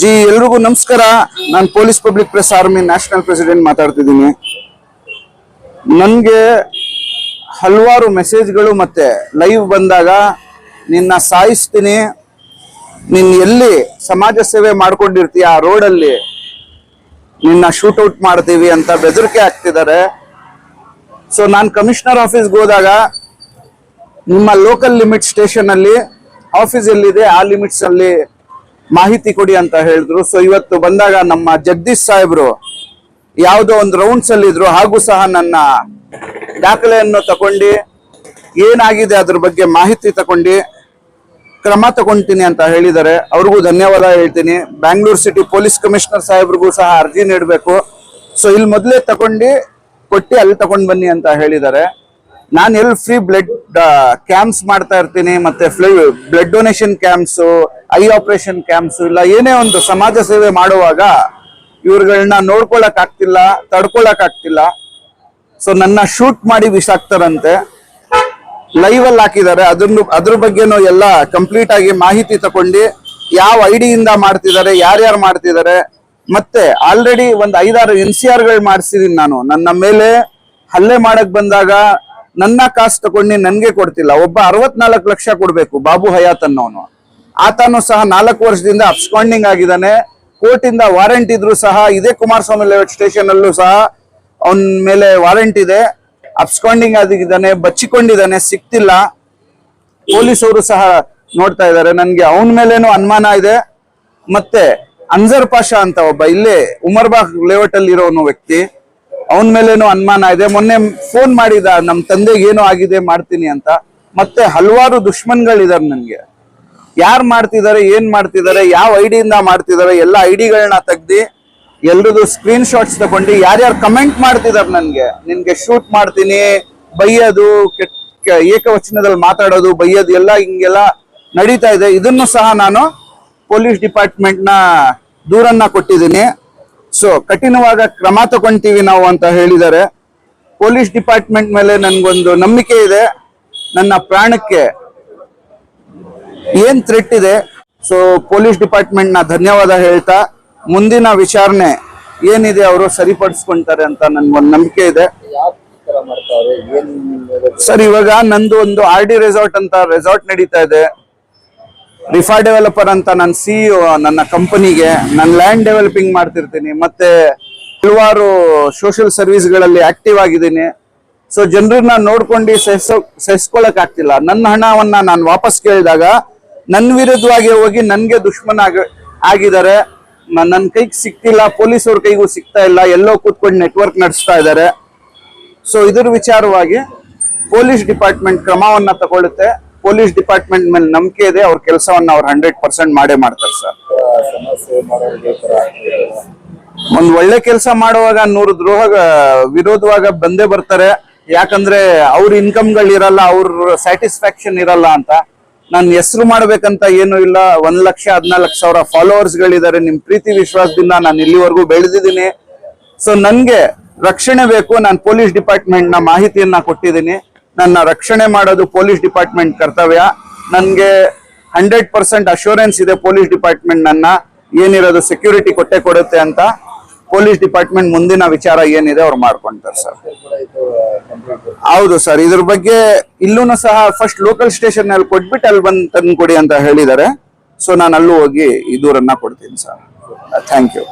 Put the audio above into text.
G, ಎಲ್ರಿಗೂ ನಮಸ್ಕಾರ. ನಾನು police public press army national president ಮಾತಾಡ್ತಿದ್ದೀನಿ. ನನಗೆ ಹಲವಾರು ಮೆಸೇಜ್ಗಳು ಮತ್ತೆ ಲೈವ್ ಬಂದಾಗ ನಿನ್ನ ಸಾಯಿಸ್ತೀನಿ. ನಿನ್ನ ಎಲ್ಲಿ ಸಮಾಜ ಸೇವೆ ಮಾಡ್ಕೊಂಡಿರ್ತೀಯ ಆ ರೋಡಲ್ಲಿ? ನಿನ್ನ ಶೂಟೌಟ್ ಮಾಡ್ತೀವಿ ಅಂತ ಬೆದರಿಕೆ ಹಾಕ್ತಿದ್ದಾರೆ. ಸೊ ನಾನು ಕಮಿಷನರ್ ಆಫೀಸ್ಗೆ ಹೋದಾಗ ನಿಮ್ಮ ಲೋಕಲ್ ಲಿಮಿಟ್ ಸ್ಟೇಷನ್ ಅಲ್ಲಿ ಆಫೀಸ್ ಎಲ್ಲಿದೆ, ಆ ಲಿಮಿಟ್ಸ್ ಅಲ್ಲಿ ಮಾಹಿತಿ ಕೊಡಿ ಅಂತ ಹೇಳಿದ್ರು. ಸೊ ಇವತ್ತು ಬಂದಾಗ ನಮ್ಮ ಜಗದೀಶ್ ಸಾಹೇಬ್ರು ಯಾವುದೋ ಒಂದು ರೌಂಡ್ಸ್ ಅಲ್ಲಿ ಹಾಗೂ ಸಹ ನನ್ನ ದಾಖಲೆಯನ್ನು ತಗೊಂಡು ಏನಾಗಿದೆ ಅದ್ರ ಬಗ್ಗೆ ಮಾಹಿತಿ ತಗೊಂಡು ಕ್ರಮ ತಗೊಂತೀನಿ ಅಂತ ಹೇಳಿದ್ದಾರೆ. ಅವ್ರಿಗೂ ಧನ್ಯವಾದ ಹೇಳ್ತೀನಿ. ಬ್ಯಾಂಗ್ಳೂರ್ ಸಿಟಿ ಪೊಲೀಸ್ ಕಮಿಷನರ್ ಸಾಹೇಬ್ರಿಗೂ ಸಹ ಅರ್ಜಿ ನೀಡಬೇಕು. ಸೊ ಇಲ್ಲಿ ಮೊದಲೇ ತಗೊಂಡು, ಕೊಟ್ಟು ಅಲ್ಲಿ ತಗೊಂಡು ಬನ್ನಿ ಅಂತ ಹೇಳಿದ್ದಾರೆ. ನಾನು ಎಲ್ಲಿ ಫ್ರೀ ಬ್ಲಡ್ ಕ್ಯಾಂಪ್ಸ್ ಮಾಡ್ತಾ ಇರ್ತೀನಿ, ಮತ್ತೆ blood donation camps, eye operation camps, ಇಲ್ಲ ಏನೇ ಒಂದು ಸಮಾಜ ಸೇವೆ ಮಾಡುವಾಗ ಇವ್ರುಗಳನ್ನ ನೋಡ್ಕೊಳಕ್ ಆಗ್ತಿಲ್ಲ, ತಡ್ಕೊಳಕ್ ಆಗ್ತಿಲ್ಲ. ಸೊ ನನ್ನ ಶೂಟ್ ಮಾಡಿ ಬಿಸಾಕ್ತಾರಂತೆ ಲೈವ್ ಅಲ್ಲಿ ಹಾಕಿದ್ದಾರೆ. ಅದನ್ನು ಅದ್ರ ಬಗ್ಗೆನೂ ಎಲ್ಲ ಕಂಪ್ಲೀಟ್ ಆಗಿ ಮಾಹಿತಿ ತಗೊಂಡು ಯಾವ ಐಡಿಯಿಂದ ಮಾಡ್ತಿದ್ದಾರೆ, ಯಾರ್ಯಾರು ಮಾಡ್ತಿದ್ದಾರೆ. ಮತ್ತೆ ಆಲ್ರೆಡಿ ಒಂದು ಐದಾರು ಎನ್ ಸಿ ಆರ್ಗಳು ಮಾಡಿಸಿದೀನಿ ನಾನು. ನನ್ನ ಮೇಲೆ ಹಲ್ಲೆ ಮಾಡಕ್ ಬಂದಾಗ ನನ್ನ ಕಾಸು ತಗೊಂಡು ನನ್ಗೆ ಕೊಡ್ತಿಲ್ಲ. ಒಬ್ಬ ಅರವತ್ನಾಲ್ಕು ಲಕ್ಷ ಕೊಡ್ಬೇಕು ಬಾಬು ಹಯಾತ್ ಅನ್ನೋನು ಆತನು ಸಹ ನಾಲ್ಕು ವರ್ಷದಿಂದ ಅಬ್ಸ್ಕಾಂಡಿಂಗ್ ಆಗಿದ್ದಾನೆ. ಕೋರ್ಟಿಂದ ವಾರೆಂಟ್ ಇದ್ರು ಸಹ, ಇದೇ ಕುಮಾರಸ್ವಾಮಿ ಲೇಔಟ್ ಸ್ಟೇಷನ್ ಅಲ್ಲೂ ಸಹ ಅವನ ಮೇಲೆ ವಾರೆಂಟ್ ಇದೆ. ಅಬ್ಸ್ಕಾಂಡಿಂಗ್ ಆಗಿದ್ದಾನೆ, ಬಚ್ಚಿಕೊಂಡಿದ್ದಾನೆ, ಸಿಕ್ತಿಲ್ಲ. ಪೊಲೀಸರು ಸಹ ನೋಡ್ತಾ ಇದ್ದಾರೆ. ನನ್ಗೆ ಅವನ ಮೇಲೇನು ಅನುಮಾನ ಇದೆ. ಮತ್ತೆ ಅನ್ಸರ್ ಪಾಷಾ ಅಂತ ಒಬ್ಬ, ಇಲ್ಲಿ ಉಮರ್ಬಾಗ್ ಲೇಔಟ್ ಅಲ್ಲಿ ಇರೋನು ವ್ಯಕ್ತಿ. ಅವನ ಮೇಲೇನು ಅನುಮಾನ ಇದೆ. ಮೊನ್ನೆ ಫೋನ್ ಮಾಡಿದ ನಮ್ಮ ತಂದೆಗೆ ಏನೋ ಆಗಿದೆ, ಮಾಡ್ತೀನಿ ಅಂತ. ಮತ್ತೆ ಹಲವಾರು ದುಶ್ಮನ್ಗಳಿದ್ದಾರೆ ನನಗೆ. ಯಾರು ಮಾಡ್ತಿದ್ದಾರೆ ಏನ್ ಮಾಡ್ತಿದ್ದಾರೆ ಯಾವ ಐಡಿಯಿಂದ ಮಾಡ್ತಿದ್ದಾರೆ ಎಲ್ಲ ಐಡಿಗಳನ್ನ ತೆಗ್ದಿ ಎಲ್ರದ್ದು ಸ್ಕ್ರೀನ್ ಶಾಟ್ಸ್ ತಗೊಂಡು ಯಾರ್ಯಾರು ಕಮೆಂಟ್ ಮಾಡ್ತಿದ್ದಾರೆ ನನ್ಗೆ. ನಿನ್ಗೆ ಶೂಟ್ ಮಾಡ್ತೀನಿ, ಬೈಯೋದು ಏಕವಚನದಲ್ಲಿ ಮಾತಾಡೋದು, ಬೈಯೋದು, ಎಲ್ಲ ಹಿಂಗೆಲ್ಲ ನಡೀತಾ ಇದೆ. ಇದನ್ನು ಸಹ ನಾನು ಪೊಲೀಸ್ ಡಿಪಾರ್ಟ್ಮೆಂಟ್ನ ದೂರನ್ನ ಕೊಟ್ಟಿದ್ದೀನಿ. ಸೊ ಕಠಿಣವಾದ ಕ್ರಮ ತಗೊಂತೀವಿ ನಾವು ಅಂತ ಹೇಳಿದ್ದಾರೆ ಪೊಲೀಸ್ ಡಿಪಾರ್ಟ್ಮೆಂಟ್ ಮೇಲೆ ನನ್ಗೊಂದು ನಂಬಿಕೆ ಇದೆ. ನನ್ನ ಪ್ರಾಣಕ್ಕೆ ಏನ್ ಥ್ರೆಟ್ ಇದೆ? ಸೊ ಪೊಲೀಸ್ ಡಿಪಾರ್ಟ್ಮೆಂಟ್ನ ಧನ್ಯವಾದ ಹೇಳ್ತಾ ಮುಂದಿನ ವಿಚಾರಣೆ ಏನಿದೆ ಅವರು ಸರಿಪಡಿಸ್ಕೊಂತಾರೆ ಅಂತ ನನ್ಗೊಂದು ನಂಬಿಕೆ ಇದೆ. ಸರ್ ಇವಾಗ ನಂದು ಒಂದು ಆರ್ ಡಿ ರೆಸಾರ್ಟ್ ಅಂತ ರೆಸಾರ್ಟ್ ನಡೀತಾ ಇದೆ. ರಿಫಾ ಡೆವಲಪರ್ ಅಂತ ನನ್ನ ಸಿಇಒ ನನ್ನ ಕಂಪನಿಗೆ ನಾನು ಲ್ಯಾಂಡ್ ಡೆವಲಪಿಂಗ್ ಮಾಡ್ತಿರ್ತೀನಿ. ಮತ್ತೆ ಹಲವಾರು ಸೋಷಿಯಲ್ ಸರ್ವಿಸ್ಗಳಲ್ಲಿ ಆಕ್ಟಿವ್ ಆಗಿದ್ದೀನಿ. ಸೊ ಜನರನ್ನ ನೋಡ್ಕೊಂಡು ಸಹಿಸ್ಕೊಳಕ್ ಆಗ್ತಿಲ್ಲ ನನ್ನ ಹಣವನ್ನ ನಾನು ವಾಪಸ್ ಕೇಳಿದಾಗ ನನ್ನ ವಿರುದ್ಧವಾಗಿ ಹೋಗಿ ನನಗೆ ದುಶ್ಮನ್ ಆಗ, ಆಗಿದ್ದಾರೆ. ನನ್ನ ಕೈಗೆ ಸಿಕ್ತಿಲ್ಲ ಪೊಲೀಸವ್ರ ಕೈಗೂ ಸಿಗ್ತಾ ಇಲ್ಲ, ಎಲ್ಲೋ ಕೂತ್ಕೊಂಡು ನೆಟ್ವರ್ಕ್ ನಡೆಸ್ತಾ ಇದ್ದಾರೆ. ಸೊ ಇದ್ರ ವಿಚಾರವಾಗಿ ಪೊಲೀಸ್ ಡಿಪಾರ್ಟ್ಮೆಂಟ್ ಕ್ರಮವನ್ನ ತಗೊಳುತ್ತೆ ಪೊಲೀಸ್ ಡಿಪಾರ್ಟ್ಮೆಂಟ್ ಮೇಲೆ ನಂಬಿಕೆ ಇದೆ, ಅವ್ರ ಕೆಲಸವನ್ನ ಅವ್ರು ಹಂಡ್ರೆಡ್ ಪರ್ಸೆಂಟ್ ಮಾಡೇ ಮಾಡ್ತಾರೆ ಸರ್. ಒಂದ್ ಒಳ್ಳೆ ಕೆಲಸ ಮಾಡುವಾಗ ನೂರು ದ್ರೋಹ, ವಿರೋಧವಾಗ ಬಂದೇ ಬರ್ತಾರೆ. ಯಾಕಂದ್ರೆ ಅವ್ರ ಇನ್ಕಮ್ಗಳು ಇರಲ್ಲ, ಅವ್ರ ಸ್ಯಾಟಿಸ್ಫ್ಯಾಕ್ಷನ್ ಇರಲ್ಲ ಅಂತ. ನಾನು ಹೆಸರು ಮಾಡ್ಬೇಕಂತ ಏನು ಇಲ್ಲ. ಒಂದ್ ಲಕ್ಷ, ಹದಿನಾಲ್ಕು ಸಾವಿರ ಫಾಲೋವರ್ಸ್ ಗಳಿದ್ದಾರೆ. ನಿಮ್ ಪ್ರೀತಿ, ವಿಶ್ವಾಸದಿಂದ ನಾನು ಇಲ್ಲಿವರೆಗೂ ಬೆಳೆದಿದ್ದೀನಿ. ಸೊ ನನ್ಗೆ ರಕ್ಷಣೆ ಬೇಕು. ನಾನು ಪೊಲೀಸ್ ಡಿಪಾರ್ಟ್ಮೆಂಟ್ನ ಮಾಹಿತಿಯನ್ನ ಕೊಟ್ಟಿದ್ದೀನಿ. ನನ್ನ ರಕ್ಷಣೆ ಮಾಡೋದು ಪೊಲೀಸ್ ಡಿಪಾರ್ಟ್ಮೆಂಟ್ ಕರ್ತವ್ಯ. ನನಗೆ ಹಂಡ್ರೆಡ್ ಪರ್ಸೆಂಟ್ ಅಶ್ಯೂರೆನ್ಸ್ ಇದೆ ಪೊಲೀಸ್ ಡಿಪಾರ್ಟ್ಮೆಂಟ್ ನನ್ನ. ಏನಿರೋದು ಸೆಕ್ಯೂರಿಟಿ ಕೊಟ್ಟೆ ಕೊಡುತ್ತೆ ಅಂತ ಪೊಲೀಸ್ ಡಿಪಾರ್ಟ್ಮೆಂಟ್ ಮುಂದಿನ ವಿಚಾರ ಏನಿದೆ ಅವ್ರು ಮಾಡ್ಕೊಂತಾರೆ ಸರ್. ಹೌದು ಸರ್, ಇದ್ರ ಬಗ್ಗೆ ಇಲ್ಲೂ ಸಹ ಫಸ್ಟ್ ಲೋಕಲ್ ಸ್ಟೇಷನ್ ಅಲ್ಲಿ ಕೊಟ್ಬಿಟ್ಟು ಅಲ್ಲಿ ಬಂದು ತಂದು ಕೊಡಿ ಅಂತ ಹೇಳಿದ್ದಾರೆ. ಸೊ ನಾನು ಅಲ್ಲೂ ಹೋಗಿ ಈ ದೂರನ್ನ ಕೊಡ್ತೀನಿ ಸರ್. Thank you